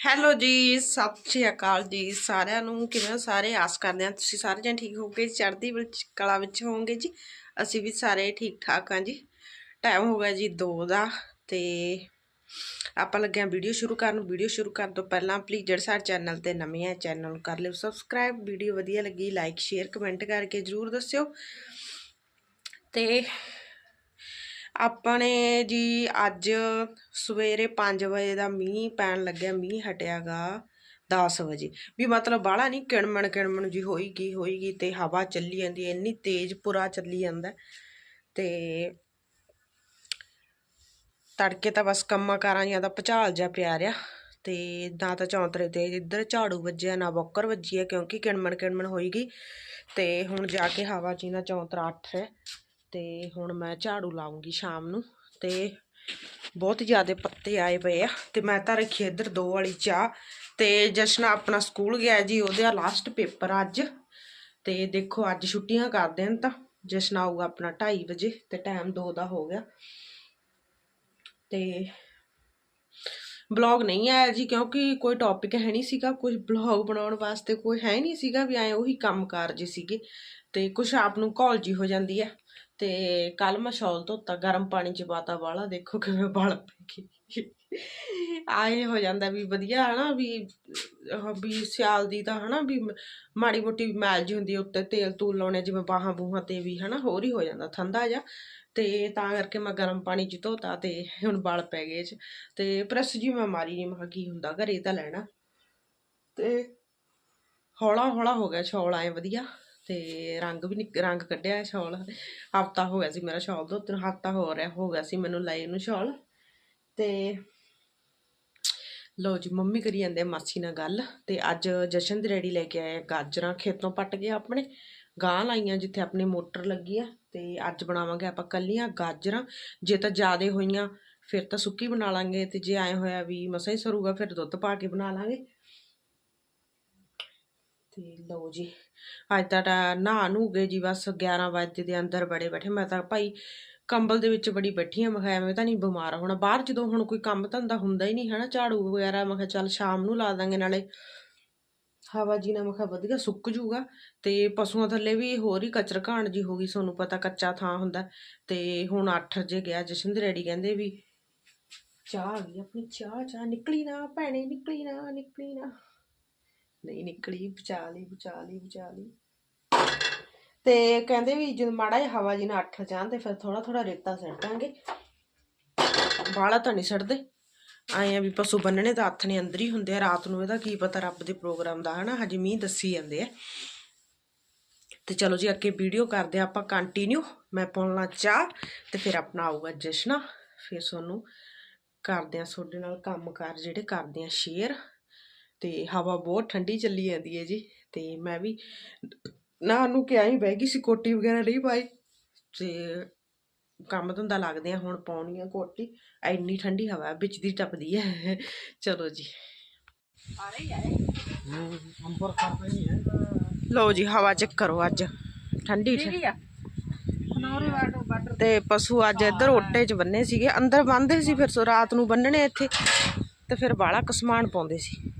Hello ਜੀ, ਸਤਿ ਸ਼੍ਰੀ ਅਕਾਲ ਜੀ ਸਾਰਿਆਂ ਨੂੰ। ਕਿਵੇਂ ਸਾਰੇ? ਆਸ ਕਰਦੇ ਹਾਂ ਤੁਸੀਂ ਸਾਰੇ ਜਣ ਠੀਕ ਹੋਗੇ ਚੜ੍ਹਦੀ ਵਿੱਚ, ਕਲਾ ਵਿੱਚ ਹੋਵੋਗੇ ਜੀ। ਅਸੀਂ ਵੀ ਸਾਰੇ ਠੀਕ ਠਾਕ ਹਾਂ ਜੀ। ਟਾਈਮ ਹੋ ਗਿਆ ਜੀ 2 ਦਾ ਤੇ ਆਪਾਂ ਲੱਗਿਆ ਵੀਡੀਓ ਸ਼ੁਰੂ ਕਰਨ। ਵੀਡੀਓ ਸ਼ੁਰੂ ਕਰਨ ਤੋਂ ਪਹਿਲਾਂ ਪਲੀਜ਼ ਜਿਹੜੇ ਸਾਡੇ ਚੈਨਲ ਤੇ ਨਵੇਂ ਆ, ਚੈਨਲ ਨੂੰ ਕਰ ਲਿਓ ਸਬਸਕ੍ਰਾਈਬ ਵੀਡੀਓ ਵਧੀਆ ਲੱਗੀ ਲਾਈਕ ਸ਼ੇਅਰ ਕਮੈਂਟ ਕਰਕੇ ਜਰੂਰ ਦੱਸਿਓ। ਤੇ ਆਪਣੇ ਜੀ ਅੱਜ ਸਵੇਰੇ 5 ਵਜੇ ਦਾ ਮੀਂਹ ਪੈਣ ਲੱਗਿਆ, ਮੀਂਹ ਹਟਿਆਗਾ 10 ਵਜੇ। ਵੀ ਮਤਲਬ ਬਾਹਲਾ ਨਹੀਂ ਕਿਣਮਣ ਕਿਣਮਣ ਜੀ ਹੋਈਗੀ ਹੋਈਗੀ ਤੇ ਹਵਾ ਚੱਲੀ ਜਾਂਦੀ ਹੈ ਇੰਨੀ ਤੇਜ਼ ਪੁਰਾ ਚੱਲੀ ਜਾਂਦਾ। ਤੇ ਤੜਕੇ ਤਾਂ ਬਸ ਕੰਮਾਂ ਕਾਰਾਂ ਜਾਂ ਦਾ ਭਚਾਲ ਜਾ ਪਿਆ ਰਿਆ ਤੇ ਨਾ ਤਾਂ ਚੌਂਤਰੇ ਤੇ ਇੱਧਰ ਝਾੜੂ ਵੱਜਿਆ, ਨਾ ਬੋਕਰ ਵੱਜੀ ਹੈ ਕਿਉਂਕਿ ਕਿਣਮਣ ਕਿਣਮਣ ਹੋਈਗੀ ਤੇ ਹੁਣ ਜਾ ਕੇ ਹਵਾ ਚ ਨਾ ਚੌਂਤਰਾ ਅੱਠ ਹੈ। ਤੇ ਹੁਣ ਮੈਂ ਝਾੜੂ ਲਾਉਂਗੀ ਸ਼ਾਮ ਨੂੰ ਤੇ ਬਹੁਤ ਜ਼ਿਆਦਾ ਪੱਤੇ ਆਏ ਪਏ ਆ ਤੇ ਮੈਂ ਤਾਂ ਰੱਖੀ ਇੱਧਰ ਦੋ ਵਾਲੀ ਚਾਹ ਤੇ ਜਸ਼ਨ ਆਪਣਾ ਸਕੂਲ ਗਿਆ ਜੀ, ਉਹਦੇ ਆ ਲਾਸਟ ਪੇਪਰ ਅੱਜ ਤੇ ਦੇਖੋ ਅੱਜ ਛੁੱਟੀਆਂ ਕਰ ਦੇਣ ਤਾਂ ਜਸ਼ਨ ਆਊਗਾ ਆਪਣਾ 2:30 ਵਜੇ ਤੇ ਟਾਈਮ 2 ਦਾ ਹੋ ਗਿਆ ਤੇ ਬਲੌਗ ਨਹੀਂ ਆਇਆ ਜੀ ਕਿਉਂਕਿ ਕੋਈ ਟੌਪਿਕ ਹੈ ਨਹੀਂ ਸੀਗਾ ਕੁਝ ਬਲੌਗ ਬਣਾਉਣ ਵਾਸਤੇ ਕੋਈ ਹੈ ਨਹੀਂ ਸੀਗਾ ਵੀ ਐ ਉਹੀ ਕੰਮਕਾਰ ਜੇ ਸੀਗੇ ਤੇ ਕੁਝ ਆਪ ਨੂੰ ਘੋਲ ਜੀ ਹੋ ਜਾਂਦੀ ਹੈ ਤੇ ਕੱਲ ਮੈਂ ਸ਼ਾਲ ਧੋਤਾ, ਗਰਮ ਪਾਣੀ ਚ ਪਾਤਾ ਵਾਲਾ, ਦੇਖੋ ਕਿਵੇਂ ਬਲ ਪੈ ਗਈ ਆਏ ਹੋ ਜਾਂਦਾ ਵੀ ਵਧੀਆ, ਹਨਾ, ਵੀ ਵੀ ਸਿਆਲ ਦੀ ਤਾਂ, ਹਨਾ, ਵੀ ਮਾੜੀ ਮੋਟੀ ਮੈਲ ਜੀ ਹੁੰਦੀ ਉੱਤੇ ਤੇਲ ਤੂਲ ਲਾਉਣੇ, ਜਿਵੇਂ ਬਾਹਾਂ ਬੂਹਾਂ ਤੇ ਵੀ, ਹਨਾ, ਹੋਰ ਹੀ ਹੋ ਜਾਂਦਾ ਠੰਡਾ ਜਿਹਾ। ਤੇ ਤਾਂ ਕਰਕੇ ਮੈਂ ਗਰਮ ਪਾਣੀ ਚ ਧੋਤਾ ਤੇ ਹੁਣ ਬਲ ਪੈ ਗਏ ਚ। ਤੇ ਪ੍ਰੈਸ ਜੀ ਮੈਂ ਮਾਰੀ ਨਹੀਂ ਮੈਂ ਕਿਹਾ ਕੀ ਹੁੰਦਾ ਘਰੇ ਤਾਂ ਲੈਣਾ। ਤੇ ਹੌਲਾ ਹੌਲਾ ਹੋ ਗਿਆ ਸ਼ੌਲ, ਆਏ ਵਧੀਆ। ਤੇ ਰੰਗ ਵੀ ਨਿਕ, ਰੰਗ ਕੱਢਿਆ ਸ਼ੌਲ। ਹਫਤਾ ਹੋ ਗਿਆ ਸੀ ਮੇਰਾ ਸ਼ੌਲ ਤੋਂ ਤਿੰਨ ਹਫਤਾ ਹੋ ਰਿਹਾ, ਹੋ ਗਿਆ ਸੀ ਮੈਨੂੰ ਲਾਈ ਨੂੰ ਸ਼ੌਲ। ਤੇ ਲੋ ਜੀ, ਮੰਮੀ ਕਰੀ ਜਾਂਦੇ ਮਾਸੀ ਨਾਲ ਗੱਲ। ਤੇ ਅੱਜ ਜਸ਼ਨ ਦੇ ਰੈਡੀ ਲੈ ਕੇ ਆਏ ਗਾਜਰਾਂ, ਖੇਤੋਂ ਪੱਟ ਕੇ ਆਪਣੇ। ਗਾਂ ਲਾਈਆਂ ਜਿੱਥੇ ਆਪਣੀ ਮੋਟਰ ਲੱਗੀ ਆ। ਤੇ ਅੱਜ ਬਣਾਵਾਂਗੇ ਆਪਾਂ ਕੱਲੀਆਂ ਗਾਜਰਾਂ। ਜੇ ਤਾਂ ਜ਼ਿਆਦੇ ਹੋਈਆਂ, ਫਿਰ ਤਾਂ ਸੁੱਕੀ ਬਣਾ ਲਾਂਗੇ। ਤੇ ਜੇ ਆਏ ਹੋਇਆ ਵੀ ਮਸਾ ਹੀ ਸਰੂਗਾ, ਫਿਰ ਦੁੱਧ ਪਾ ਕੇ ਬਣਾ ਲਾਂਗੇ। ਤੇ ਲਓ ਜੀ, ਅੱਜ ਤਾਂ ਟਾ- ਨਹਾ ਨੂ ਗਏ ਜੀ ਬਸ 11 ਵਜੇ ਦੇ ਅੰਦਰ ਬੜੇ ਬੈਠੇ। ਮੈਂ ਤਾਂ ਭਾਈ ਕੰਬਲ ਦੇ ਵਿੱਚ ਬੜੀ ਬੈਠੀ ਆ, ਮੈਂ ਕਿਹਾ ਐਵੇਂ ਤਾਂ ਨਹੀਂ ਬਿਮਾਰ ਹੋਣਾ। ਬਾਹਰ ਜਦੋਂ ਹੁਣ ਕੋਈ ਕੰਮ ਧੰਦਾ ਹੁੰਦਾ ਹੀ ਨਹੀਂ ਹਨਾ, ਝਾੜੂ ਵਗੈਰਾ, ਮੈਂ ਕਿਹਾ ਚੱਲ ਸ਼ਾਮ ਨੂੰ ਲਾ ਦਾਂਗੇ ਨਾਲੇ। ਹਵਾ ਜੀ ਨਾਲ ਮੈਂ ਕਿਹਾ ਵਧੀਆ, ਸੁੱਕ ਜੂਗਾ। ਤੇ ਪਸ਼ੂਆਂ ਥੱਲੇ ਵੀ ਹੋਰ ਹੀ ਕਚਰ ਘਾਣ ਜੀ ਹੋ ਗਈ ਤੁਹਾਨੂੰ ਪਤਾ ਕੱਚਾ ਥਾਂ ਹੁੰਦਾ। ਤੇ ਹੁਣ 8 ਵਜੇ ਗਿਆ ਜਸ਼ਨ ਦੇ ਰੈਡੀ, ਕਹਿੰਦੇ ਵੀ ਚਾਹ ਆ ਗਈ, ਆਪਣੀ ਚਾਹ ਚਾਹ ਨਿਕਲੀ ਨਾ, ਭੈਣੇ, ਨਿਕਲੀ ਨਾ ਨਿਕਲੀ ਨਾ। ਨਹੀਂ ਨਿਕਲੀ, ਬਚਾ ਲਈ ਬਚਾ ਲਈ ਬਚਾ ਲਈ। ਤੇ ਕਹਿੰਦੇ ਵੀ ਜਦੋਂ ਮਾੜਾ ਜਿਹਾ ਹਵਾ ਜੀ ਨਾਲ ਅੱਠ ਜਾਣ ਤੇ ਫਿਰ ਥੋੜਾ ਥੋੜਾ ਰੇਤਾ ਸੱਟਾਂਗੇ ਬਾਹਲਾ ਤਾਂ ਨਹੀਂ ਸੜਦੇ। ਆਏ ਆ ਵੀ ਪਸ਼ੂ ਬੰਨਣੇ ਤਾਂ ਹੱਥ ਨੇ ਅੰਦਰ ਹੀ ਹੁੰਦੇ ਆ। ਰਾਤ ਨੂੰ ਇਹਦਾ ਕੀ ਪਤਾ ਰੱਬ ਦੇ ਪ੍ਰੋਗਰਾਮ ਦਾ, ਹਨਾ? ਹਜੇ ਮੀਂਹ ਦੱਸੀ ਜਾਂਦੇ ਆ। ਤੇ ਚਲੋ ਜੀ, ਅੱਗੇ ਵੀਡੀਓ ਕਰਦੇ ਆ ਆਪਾਂ ਕੰਟੀਨਿਊ ਮੈਂ ਪਾਉਣਾ ਚਾਹ ਤੇ ਫਿਰ ਆਪਣਾ ਆਊਗਾ ਜਸ਼ਨਾ। ਫਿਰ ਤੁਹਾਨੂੰ ਕਰਦੇ ਆ ਤੁਹਾਡੇ ਨਾਲ ਕੰਮਕਾਰ ਜਿਹੜੇ ਕਰਦੇ ਆ ਸ਼ੇਅਰ ਤੇ ਹਵਾ ਬਹੁਤ ਠੰਡੀ ਚੱਲੀ ਜਾਂਦੀ ਹੈ ਜੀ। ਤੇ ਮੈਂ ਵੀ ਨਾ ਨੂੰ ਕਿਹਾ ਹੀ ਬਹਿ ਗਈ ਸੀ ਕੋਟੀ ਵਗੈਰਾ ਨਹੀਂ ਪਾਈ। ਤੇ ਕੰਮ ਧੰਦਾ ਲੱਗਦੇ ਆ ਹੁਣ ਪਾਉਣੀ ਆ ਕੋਟੀ। ਐਨੀ ਠੰਡੀ ਹਵਾ ਵਿੱਚ ਦੀ ਟੱਪਦੀ ਹੈ। ਚਲੋ ਜੀ। ਅੰਬਰ ਖਾਤਾ ਨਹੀਂ ਹੈ ਲਓ ਜੀ ਹਵਾ ਚੈੱਕ ਕਰੋ ਅੱਜ। ਠੰਡੀ ਤੇ ਪਸ਼ੂ ਅੱਜ ਇੱਧਰ ਓਟੇ 'ਚ ਬੰਨੇ ਸੀਗੇ। ਅੰਦਰ ਬੰਨਦੇ ਸੀ ਫਿਰ ਸੋ ਰਾਤ ਨੂੰ ਬੰਨਣੇ ਇੱਥੇ। ਤੇ ਫਿਰ ਬਾਲਾ ਕਸਮਾਨ ਪਾਉਂਦੇ ਸੀ।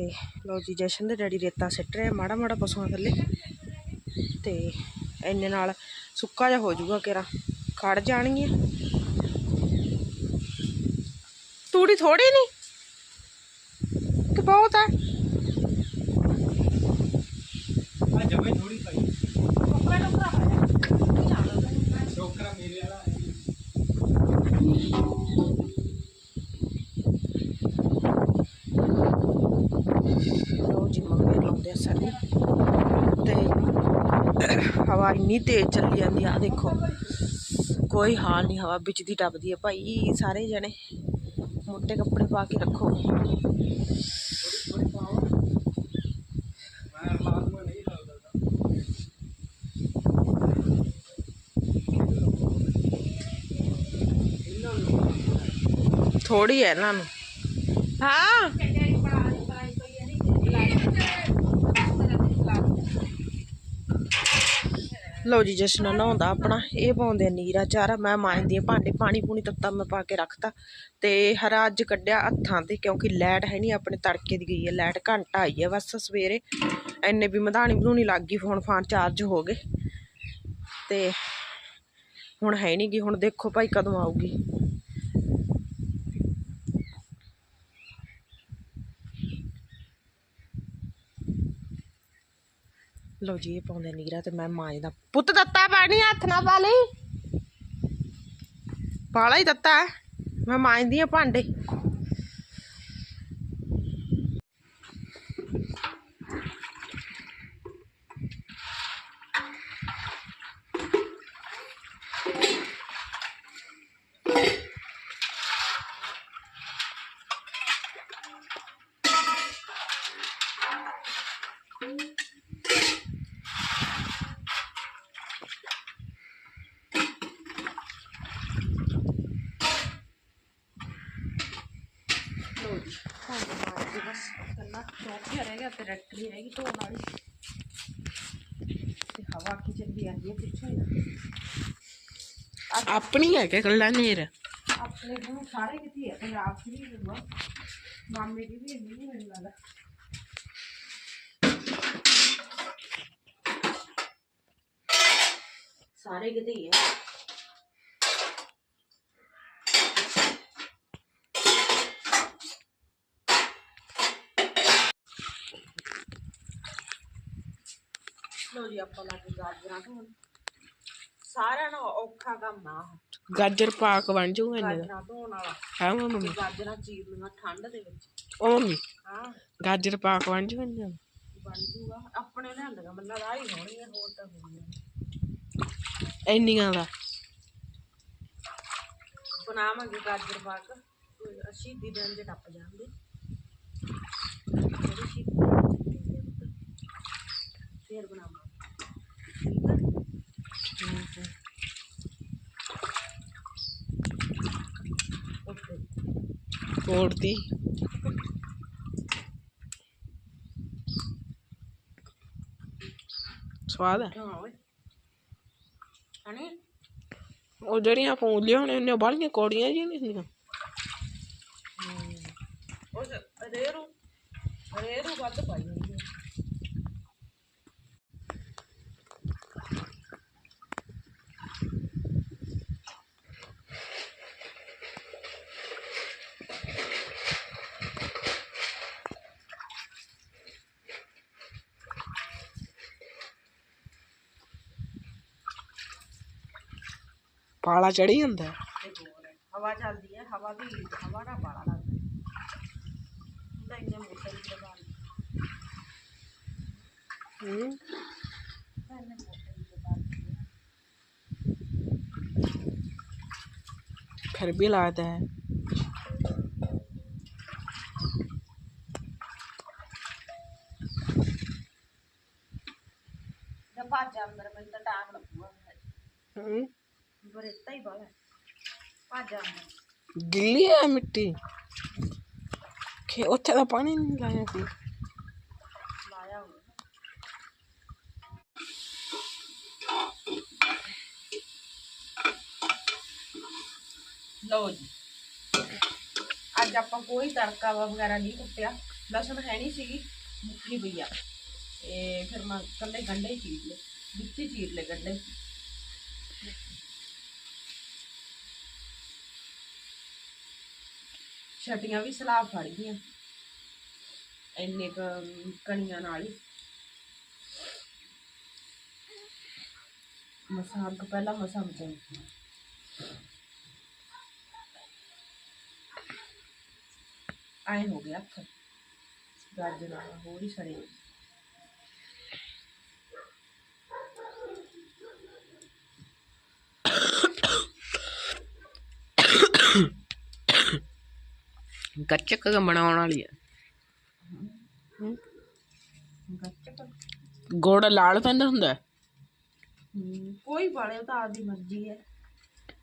ਤੇ ਲਓ ਜੀ ਜਸ਼ਨ ਦੇ ਡੈਡੀ ਰੇਤਾ ਸਿੱਟ ਰਿਹਾ ਮਾੜਾ ਮਾੜਾ ਪਸ਼ੂਆਂ ਥੱਲੇ। ਤੇ ਇੰਨੇ ਨਾਲ ਸੁੱਕਾ ਜਿਹਾ ਹੋ ਜਾਊਗਾ ਕਿਰਾ। ਖੜ ਜਾਣਗੀਆਂ। ਤੂੜੀ ਥੋੜੀ ਨਹੀਂ ਕਿ ਬਹੁਤ ਹੈ ਆ ਜਮੇ ਥੋੜੀ ਪਾਈ ਛੋਕਰਾ ਮੇਰੇ ਵਾਲਾ ਲਓ ਜੀ ਮੰਮੀ ਲਾਉਂਦੇ ਆ ਸਾਰੇ ਤੇ ਹਵਾ ਇੰਨੀ ਤੇਜ਼ ਚੱਲੀ ਜਾਂਦੀ ਆ ਦੇਖੋ। ਕੋਈ ਹਾਲ ਨਹੀਂ, ਹਵਾ ਵਿੱਚ ਦੀ ਟੱਪਦੀ ਹੈ ਭਾਈ, ਸਾਰੇ ਜਣੇ। ਮੋਟੇ ਕੱਪੜੇ ਪਾ ਕੇ ਰੱਖੋ। ਥੋੜੀ ਹੈ ਇਹਨਾਂ ਨੂੰ। ਹਾਂ। ਲਓ ਜੀ, ਜਸ਼ਨ ਨਹਾਉਂਦਾ ਆਪਣਾ। ਇਹ ਪਾਉਂਦੇ ਆ ਨੀਰਾ ਚਾਰਾ। ਮੈਂ ਮਾਂਜਦੀ ਆ ਭਾਂਡੇ। ਪਾਣੀ ਪੂਣੀ ਤੱਤਾ ਮੈਂ ਪਾ ਕੇ ਰੱਖਤਾ। ਤੇ ਹਰਾ ਅੱਜ ਕੱਢਿਆ ਹੱਥਾਂ ਤੇ, ਕਿਉਂਕਿ ਲਾਈਟ ਹੈ ਨਹੀਂ, ਆਪਣੇ ਤੜਕੇ ਦੀ ਗਈ ਹੈ ਲਾਈਟ ਘੰਟਾ ਆਈ ਹੈ ਬਸ ਸਵੇਰੇ। ਐਨੇ ਵੀ ਮਧਾਣੀ ਵਧੂਣੀ ਲੱਗ ਗਈ, ਫੋਨ ਫਾਨ ਚਾਰਜ ਹੋ ਗਏ। ਤੇ ਹੁਣ ਹੈ ਨਹੀਂ ਗੀ। ਹੁਣ ਦੇਖੋ ਭਾਈ ਕਦੋਂ ਆਊਗੀ। ਲਓ ਜੀ, ਇਹ ਪਾਉਂਦੇ ਨੀਰਾ ਤੇ ਮੈਂ ਮਾਂਜਦਾ ਪੁੱਤ, ਦਿੱਤਾ ਪਾਣੀ ਹੱਥ ਨਾਲ ਪਾ ਲਈ। ਪਾਲਾ ਹੀ ਦਿੱਤਾ ਮੈਂ ਮਾਂਜਦੀ ਆ ਭਾਂਡੇ ਲਓ ਜੀ ਭਾਂਡੇ ਮਾਂਜਦੇ ਬਸ ਕੱਲਾ ਚੌਂਕ ਜਿਹਾ ਰਹਿ ਗਿਆ ਤੇ ਰੈਕਟਰੀ ਰਹਿ ਗਈ ਧੋਣ ਵਾਲੀ। ਤੇ ਹਵਾ ਕੀ ਚੱਲਦੀ ਆਂਦੀ ਹੈ ਪਿੱਛੇ ਆਪਣੀ ਹੈ ਕਿ ਕੱਲਾ ਨੇਰ। ਆਪਣੇ ਨੂੰ ਸਾਰੇ ਕਿਤੇ ਹੈ ਪੰਜਾਬ ਚ ਵੀ ਹੋਊਗਾ ਮਾਮੇ ਦੀ ਵੀ ਨਹੀਂ ਮੈਨੂੰ ਲੱਗਦਾ। ਸਾਰੇ ਕਿਤੇ ਹੀ ਹੈ ਲੋ ਜੀ ਆਪਾਂ ਲਾ ਕੇ ਗਾਜਰਾਂ ਧੋਣ ਸਾਰਿਆਂ ਨੂੰ ਔਖਾ ਕੰਮ ਆ ਆਹ। ਗਾਜਰ ਪਾਕ ਬਣ ਜੂਗਾ ਇਹਨੇ ਦਾ। ਗਾਜਰਾਂ ਧੋਣ ਵਾਲਾ। ਹੈ ਮੰਮੀ? ਤੇ ਗਾਜਰਾਂ ਚੀਰਨੀਆਂ ਠੰਡ ਦੇ ਵਿੱਚ। ਉਹ ਮੰਮੀ? ਹਾਂ। ਗਾਜਰ ਪਾਕ ਬਣ ਜੂਗਾ ਇਹਨੇ ਦਾ। ਬਣ ਜੂਗਾ। ਆਪਣੇ ਲਿਆਂਦੀਆਂ ਮੱਲਾ ਰਾਹ ਹੀ ਹੋਣੀ ਹੈ ਹੋਰ ਤਾਂ ਹੋਣੀ ਇੰਨੀਆਂ ਦਾ। ਬਣਾਵਾਂਗੇ ਗਾਜਰ ਪਾਕ। ਸ਼ਹੀਦੀ ਦਿਨ ਦੇ ਟੱਪ ਜਾਂਦੇ। ਜਿਹੜੀ ਸ਼ਹੀਦੀ ਦਿਨ ਚੱਲਦੇ ਆ। ਪੁੱਤ। ਫੇਰ ਬਣਾਵਾਂਗੇ। ਠੀਕ ਹੈ ਓਕੇ ਕੋੜਦੀ ਸਵਾਦ ਹੈ ਹਾਂ ਓਏ ਹਣੀ ਉਹ ਜਿਹੜੀਆਂ ਆਪਾਂ ਲਿਆਉਣੇ ਉਹਨੇ ਬਾਲੀਆਂ ਕੋੜੀਆਂ ਜੀ ਨਹੀਂ ਹੁੰਦੀਆਂ ਉਸ ਰੇਰੂ ਰੇਰੂ ਵੱਧ ਪਾਈ ਹੋਈ ਹੈ ਪਾਲਾ ਚੜੀ ਹੁੰਦਾ ਹੈ। ਤੇ ਹੋਰ ਹੈ। ਹਵਾ ਚੱਲਦੀ ਹੈ ਹਵਾ ਵੀ ਹਵਾ ਦਾ ਬਾਲਾ ਲੱਗਦਾ ਇਹ ਤਾਂ ਇੰਨੇ ਮੋਟਰ ਦੀ ਲਗਾ ਲਈ ਹੂੰ ਤਾਂ ਇੰਨੇ ਮੋਟਰ ਦੀ ਲਗਾ ਲਈ फिर भी लाता है ਜਦ ਭੱਜ ਜਾ ਅੰਦਰ ਮੈਨੂੰ ਤਾਂ ਟਾਈਮ ਲੱਗੂਗਾ हम्म, ਬਰੇਤਾ ਹੀ ਬਾਲਾ ਭੱਜ ਜਾ ਅੰਦਰ गिल्ली है मिट्टी खे उत्थे दा पानी नहीं लाया सी ਲਾਇਆ ਹੋਇਆ ਲਓ ਜੀ ਅੱਜ ਆਪਾਂ ਕੋਈ ਤੜਕਾ ਵਗੈਰਾ ਨਹੀਂ ਕੁੱਟਿਆ ਲਸਣ ਹੈ ਨਹੀਂ ਸੀਗੀ ਮੁੱਠੀ ਪਈ ਆ ਤੇ ਫਿਰ ਮੈਂ ਕੱਲੇ ਗੰਡੇ ਹੀ ਚੀਰ ਲਏ ਵਿੱਚ ਹੀ ਚੀਰ ਲਏ ਗੰਡੇ ਛਟੀਆਂ ਵੀ ਸਲਾਬ ਫੜ ਗਈਆਂ। ਇੰਨੇ ਕੁ ਕਣੀਆਂ ਨਾਲ ਹੀ। ਮਸਾਂ ਅੱਗ, ਪਹਿਲਾਂ ਮਸਾਂ ਮਚਾਈ ਆਏ ਹੋ ਗਿਆ ਅੱਖ। ਗਾਜਰਾਂ ਹੋਰ ਹੀ ਸੜੇ ਗੱਚਕ ਬਣਾਉਣ ਵਾਲੀ ਆ। ਗੱਚਕ ਗੋੜ ਲਾਲ ਪੈਂਦਾ ਹੁੰਦਾ ਕੋਈ ਪਾਲੇ ਉਹ ਤਾਂ ਮਰਜ਼ੀ ਹੈ।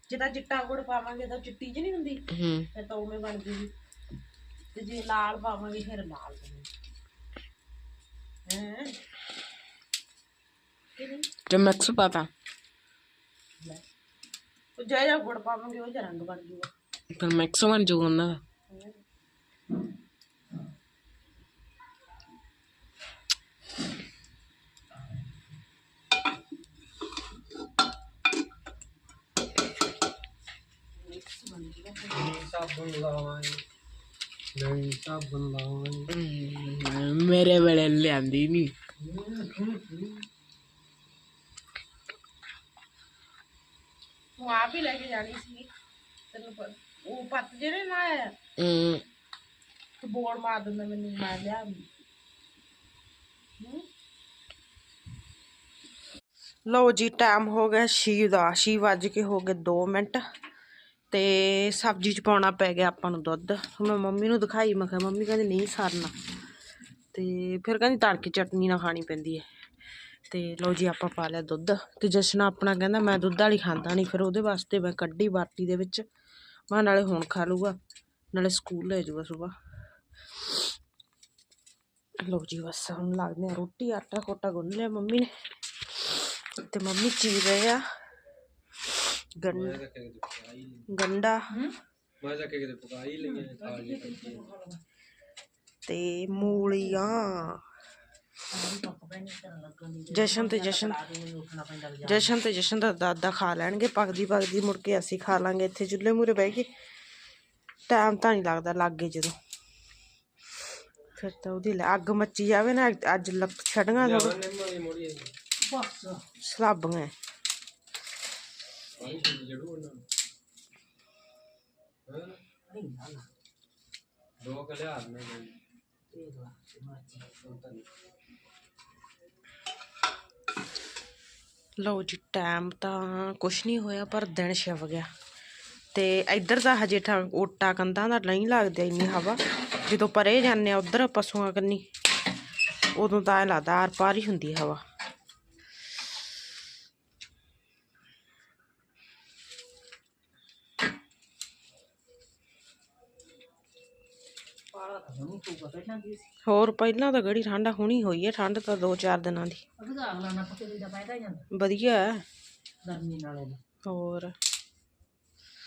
ਜੇ ਚਿੱਟਾ ਗੁੜ ਪਾਵਾਂਗੇ ਤਾਂ ਚਿੱਟੀ ਜਿਹੀ ਨਹੀਂ ਹੁੰਦੀ। ਫਿਰ ਤਾਂ ਉਵੇਂ ਬਣ ਜੂਗੀ। ਤੇ ਜੇ ਲਾਲ ਪਾਵਾਂਗੇ ਫਿਰ ਲਾਲ ਬਣੂ। ਤੇ ਮਿਕਸ ਪਾਤਾ। ਉਹ ਜਿਹੜਾ ਗੁੜ ਪਾਵਾਂਗੇ ਉਹ ਜਰੰਗ ਬਣ ਜੂਗਾ। ਫਿਰ ਮਿਕਸ ਬਣ ਜੂਗਾ ਉਹਨਾਂ ਦਾ। ਨਹੀਂ ਸਾਬਣ ਲਾਵਾਂਗੇ ਹਮ, ਮੇਰੇ ਵੇਲੇ ਲਿਆਂਦੀ ਨਹੀਂ ਤੂੰ ਆਪ ਹੀ ਲੈ ਕੇ ਜਾਣੀ ਸੀ। ਤੈਨੂੰ ਪ- ਉਹ ਪੱਤ ਜਿਹੜੇ ਨਾ ਆਇਆ ਹਮ, ਤੂੰ ਬੋਲ ਮਾਰ ਦਿੰਦਾ ਮੈਨੂੰ ਮੈਂ ਲਿਆ ਲਓ ਜੀ ਟਾਈਮ ਹੋ ਗਿਆ ਛੇ ਦਾ ਛੇ ਵੱਜ ਕੇ ਹੋ ਗਏ 2 ਮਿੰਟ। ਤੇ ਸਬਜ਼ੀ ਚ ਪਾਉਣਾ ਪੈ ਗਿਆ ਆਪਾਂ ਨੂੰ ਦੁੱਧ। ਮੈਂ ਮੰਮੀ ਨੂੰ ਦਿਖਾਈ, ਮੈਂ ਕਿਹਾ, ਮੰਮੀ ਕਹਿੰਦੀ ਨਹੀਂ ਸਰਨਾ। ਤੇ ਫਿਰ ਕਹਿੰਦੀ ਤੜਕੇ ਚਟਨੀ ਨਾਲ ਖਾਣੀ ਪੈਂਦੀ ਹੈ ਤੇ ਲਓ ਜੀ, ਆਪਾਂ ਪਾ ਲਿਆ ਦੁੱਧ। ਤੇ ਜਸ਼ਨ ਆਪਣਾ ਕਹਿੰਦਾ, ਮੈਂ ਦੁੱਧ ਵਾਲੀ ਖਾਂਦਾ ਨਹੀਂ। ਫਿਰ ਉਹਦੇ ਵਾਸਤੇ ਮੈਂ ਕੱਢੀ ਬਾਟੀ ਦੇ ਵਿੱਚ। ਮੈਂ ਨਾਲੇ ਹੁਣ ਖਾ ਲੂਗਾ ਨਾਲੇ ਸਕੂਲ ਲੈ ਜਾਊਗਾ ਸਵੇਰ ਲਓ ਜੀ, ਬਸ ਹੁਣ ਲੱਗਦੇ ਆ ਰੋਟੀ। ਆਟਾ ਕੋਟਾ ਗੁੰਨ ਲਿਆ ਮੰਮੀ ਨੇ। ਤੇ ਮੰਮੀ ਚੀ ਰਹੇ ਆ। ਗੰਨ ਮੈਂ ਤਾਂ ਕਿਤੇ ਪਕਾਈ ਲਈ ਗੰਡਾ ਮੈਂ ਤਾਂ ਕਿਤੇ ਪਕਾਈ ਲਈਆਂ ਖਾ ਲਈ ਤੇ ਮੂਲੀਆਂ। ਜਸ਼ਨ ਤੇ ਜਸ਼ਨ ਜਸ਼ਨ ਤੇ ਜਸ਼ਨ ਦਾ ਦਾਦਾ ਖਾ ਲੈਣਗੇ ਪੱਕਦੀ ਪੱਕਦੀ ਮੁੜ ਕੇ ਅਸੀਂ ਖਾ ਲਾਂਗੇ ਇੱਥੇ ਚੁੱਲ੍ਹੇ ਮੂਰੇ ਬਹਿ ਕੇ। ਟਾਈਮ ਤਾਂ ਨਹੀਂ ਲੱਗਦਾ ਲੱਗੇ ਜਦੋਂ। ਫਿਰ ਤਾਂ ਉਹਦੀ ਲੈ- ਅੱਗ ਮੱਚੀ ਜਾਵੇ ਨਾ ਅੱਜ ਲੱਕ ਛੜੀਆਂ ਆਈ ਸਲਾਬੀਆਂ। ਪਾਣੀ ਛੱਡ ਜੜੂ ਉਹਨਾਂ ਨੂੰ ਹਾਂ ਦੋ ਕਲਿਆਰ ਨੇ ਲਓ ਜੀ ਟਾਈਮ ਤਾਂ ਕੁਛ ਨਹੀਂ ਹੋਇਆ, ਪਰ ਦਿਨ ਛਿਪ ਗਿਆ। ਤੇ ਇੱਧਰ ਦਾ ਹਜੇ ਠਾ ਓਟਾ ਕੰਧਾਂ ਦਾ ਨਹੀਂ ਲੱਗਦਾ ਇੰਨੀ ਹਵਾ। ਜਦੋਂ ਪਰੇ ਜਾਂਦੇ ਆ, ਉਧਰ ਪਸ਼ੂਆਂ ਕੰਨੀ, ਉਦੋਂ ਤਾਂ ਇਹ ਲੱਗਦਾ ਆਰ ਪਾਰ ਹੀ ਹੁੰਦੀ ਹੋਰ ਪਹਿਲਾਂ ਤਾਂ ਗੜੀ ਠੰਡ ਹੁਣੀ ਹੋਈ ਹੈ ਠੰਡ ਤਾਂ 2-4 ਦਿਨਾਂ ਦੀ। ਵਧੀਆ ਹੈ। ਗਰਮੀ ਨਾਲੇ ਹੋਰ?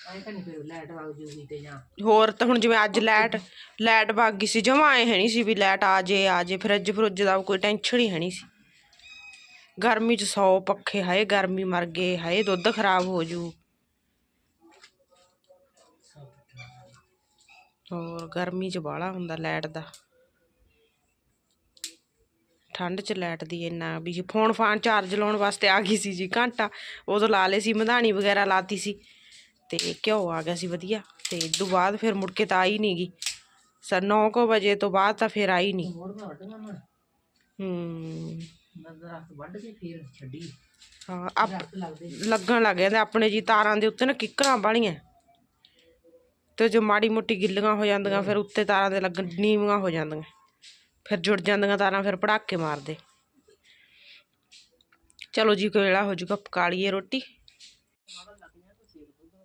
ਆਏ ਤਾਂ ਨਹੀਂ ਫਿਰ ਲਾਈਟ ਵਗ ਜੂਗੀ ਤੇ ਜਾਂ। ਹੋਰ ਤਾਂ ਹੁਣ ਜਿਵੇਂ ਅੱਜ ਲਾਈਟ ਲਾਈਟ ਗਈ ਸੀ ਜਮਾ ਐ ਹੈ ਨਹੀਂ ਸੀ ਵੀ ਲਾਈਟ ਆ ਜੇ ਆ ਜੇ ਫਰਿੱਜ ਫਰੁੱਜ ਦਾ ਕੋਈ ਟੈਨਸ਼ਨ ਹੀ ਹੈ ਨਹੀਂ ਸੀ। ਗਰਮੀ ਚ 100 ਪੱਖੇ ਹਾਏ ਗਰਮੀ ਮਰ ਗਏ ਹਾਏ ਦੁੱਧ ਖਰਾਬ ਹੋ ਜੂ। ਹੋਰ ਗਰਮੀ ਚ ਬਾਹਲਾ ਹੁੰਦਾ ਲਾਈਟ ਦਾ। ਠੰਡ ਚ ਲਾਈਟ ਦੀ ਇੰਨਾ ਵੀ ਜੀ ਫੋਨ ਫਾਨ ਚਾਰਜ ਲਾਉਣ ਵਾਸਤੇ ਆ ਗਈ ਸੀ ਜੀ ਘੰਟਾ ਉਦੋਂ ਲਾ ਲਏ ਸੀ ਮਧਾਣੀ ਵਗੈਰਾ ਲਾਤੀ ਸੀ ਤੇ ਘਿਓ ਆ ਗਿਆ ਸੀ ਵਧੀਆ ਤੇ ਇਦੋਂ ਬਾਅਦ ਫਿਰ ਮੁੜ ਕੇ ਤਾਂ ਆਈ ਨਹੀਂ ਗਈ ਸਰ 9:00 ਵਜੇ ਤੋਂ ਬਾਅਦ ਤਾਂ ਫਿਰ ਆਈ ਨਹੀਂ ਹੂੰ। ਨਜ਼ਰ ਵੱਢ ਕੇ ਫਿਰ ਛੱਡੀ। ਹਾਂ ਆਪ ਲੱਗਣ ਲੱਗ ਜਾਂਦੇ ਆਪਣੇ ਜੀ ਤਾਰਾਂ ਦੇ ਉੱਤੇ ਨਾ ਕਿੱਕਰਾਂ ਵਾਲੀਆਂ ਤੇ ਜੋ ਮਾੜੀ ਮੋਟੀ ਗਿੱਲੀਆਂ ਹੋ ਜਾਂਦੀਆਂ ਫਿਰ ਉੱਤੇ ਤਾਰਾਂ ਦੇ ਲੱਗਣ ਨੀਵੀਆਂ ਹੋ ਜਾਂਦੀਆਂ। ਫਿਰ ਜੁੜ ਜਾਂਦੀਆਂ ਤਾਰਾਂ ਫਿਰ ਪੜਾਕੇ ਮਾਰਦੇ। ਚਲੋ ਜੀ ਕੋਈ ਵੇਲਾ ਹੋ ਜਾਊਗਾ ਪਕਾ ਲਈਏ ਰੋਟੀ।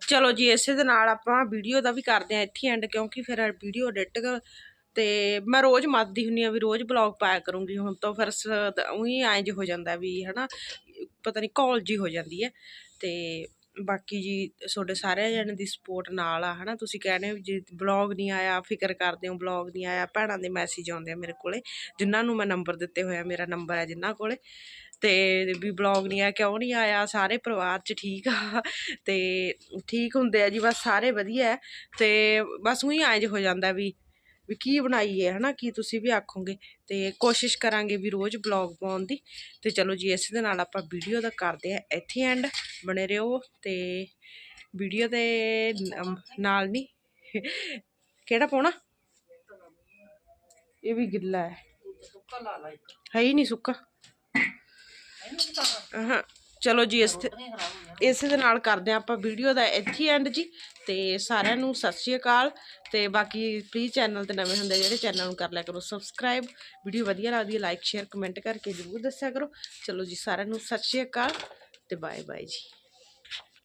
ਚਲੋ ਜੀ ਇਸੇ ਦੇ ਨਾਲ ਆਪਾਂ ਵੀਡੀਓ ਦਾ ਵੀ ਕਰਦੇ ਆ ਇੱਥੇ ਐਂਡ ਕਿਉਂਕਿ ਫਿਰ ਵੀਡੀਓ ਐਡਿਟ ਤੇ ਮੈਂ ਰੋਜ਼ ਮੱਦਦੀ ਹੁੰਨੀ ਆ ਵੀ ਰੋਜ਼ ਬਲੌਗ ਪਾਇਆ ਕਰੂੰਗੀ। ਹੁਣ ਤੋਂ ਫਿਰ ਉਹੀ ਐਂ ਹੋ ਜਾਂਦਾ ਵੀ ਹਨਾ ਪਤਾ ਨਹੀਂ ਕਾਲ ਜੀ ਹੋ ਜਾਂਦੀ ਹੈ। ਤੇ ਬਾਕੀ ਜੀ ਤੁਹਾਡੇ ਸਾਰਿਆਂ ਜਣੇ ਦੀ ਸਪੋਰਟ ਨਾਲ ਆ, ਹਨਾ? ਤੁਸੀਂ ਕਹਿੰਦੇ ਹੋ ਜੇ ਬਲੌਗ ਨਹੀਂ ਆਇਆ, ਫਿਕਰ ਕਰਦੇ ਹੋ ਬਲੌਗ ਨਹੀਂ ਆਇਆ, ਭੈਣਾਂ ਦੇ ਮੈਸੇਜ ਆਉਂਦੇ ਆ ਮੇਰੇ ਕੋਲੇ, ਜਿਨ੍ਹਾਂ ਨੂੰ ਮੈਂ ਨੰਬਰ ਦਿੱਤੇ ਹੋਇਆ ਮੇਰਾ ਨੰਬਰ ਹੈ ਜਿਨ੍ਹਾਂ ਕੋਲੇ। ਤੇ ਵੀ ਬਲੌਗ ਨਹੀਂ ਆਇਆ, ਕਿਉਂ ਨਹੀਂ ਆਇਆ? ਸਾਰੇ ਪਰਿਵਾਰ 'ਚ ਠੀਕ ਆ। ਤੇ ਠੀਕ ਹੁੰਦੇ ਆ ਜੀ, ਬਸ ਸਾਰੇ ਵਧੀਆ। ਹੈ ਤੇ ਬਸ ਉਹੀ ਆਇਜ ਹੋ ਜਾਂਦਾ ਵੀ ਵੀ ਕੀ ਬਣਾਈਏ ਹਨਾ ਕੀ ਤੁਸੀਂ ਵੀ ਆਖੋਗੇ। ਤੇ ਕੋਸ਼ਿਸ਼ ਕਰਾਂਗੇ ਵੀ ਰੋਜ਼ ਬਲੌਗ ਪਾਉਣ ਦੀ। ਤੇ ਚਲੋ ਜੀ ਇਸ ਦੇ ਨਾਲ ਆਪਾਂ ਵੀਡੀਓ ਦਾ ਕਰਦੇ ਆ ਇੱਥੇ ਐਂਡ ਬਣੇ ਰਹੋ। ਤੇ ਵੀਡੀਓ ਦੇ ਨਾਲ ਨਹੀਂ ਕਿਹੜਾ ਪਾਉਣਾ? ਇਹ ਵੀ ਗਿੱਲਾ ਹੈ। ਹੈ ਹੀ ਨਹੀਂ ਸੁੱਕਾ। ਹਾਂ। ਚਲੋ ਜੀ, ਇਸ ਇਸੇ ਦੇ ਨਾਲ ਕਰਦੇ ਹਾਂ ਆਪਾਂ ਵੀਡੀਓ ਦਾ ਇੱਥੇ ਐਂਡ ਜੀ। ਤੇ ਸਾਰਿਆਂ ਨੂੰ ਸਤਿ ਸ਼੍ਰੀ ਅਕਾਲ। ਤੇ ਬਾਕੀ ਪਲੀਜ਼ ਚੈਨਲ ਤੇ ਨਵੇਂ ਹੁੰਦੇ ਜਿਹੜੇ ਚੈਨਲ ਨੂੰ ਕਰ ਲਿਆ ਕਰੋ ਸਬਸਕ੍ਰਾਈਬ ਵੀਡੀਓ ਵਧੀਆ ਲੱਗਦੀ ਹੈ ਲਾਈਕ ਸ਼ੇਅਰ ਕਮੈਂਟ ਕਰਕੇ ਜ਼ਰੂਰ ਦੱਸਿਆ ਕਰੋ। ਚਲੋ ਜੀ, ਸਾਰਿਆਂ ਨੂੰ ਸਤਿ ਸ਼੍ਰੀ ਅਕਾਲ ਤੇ ਬਾਏ ਬਾਏ ਜੀ।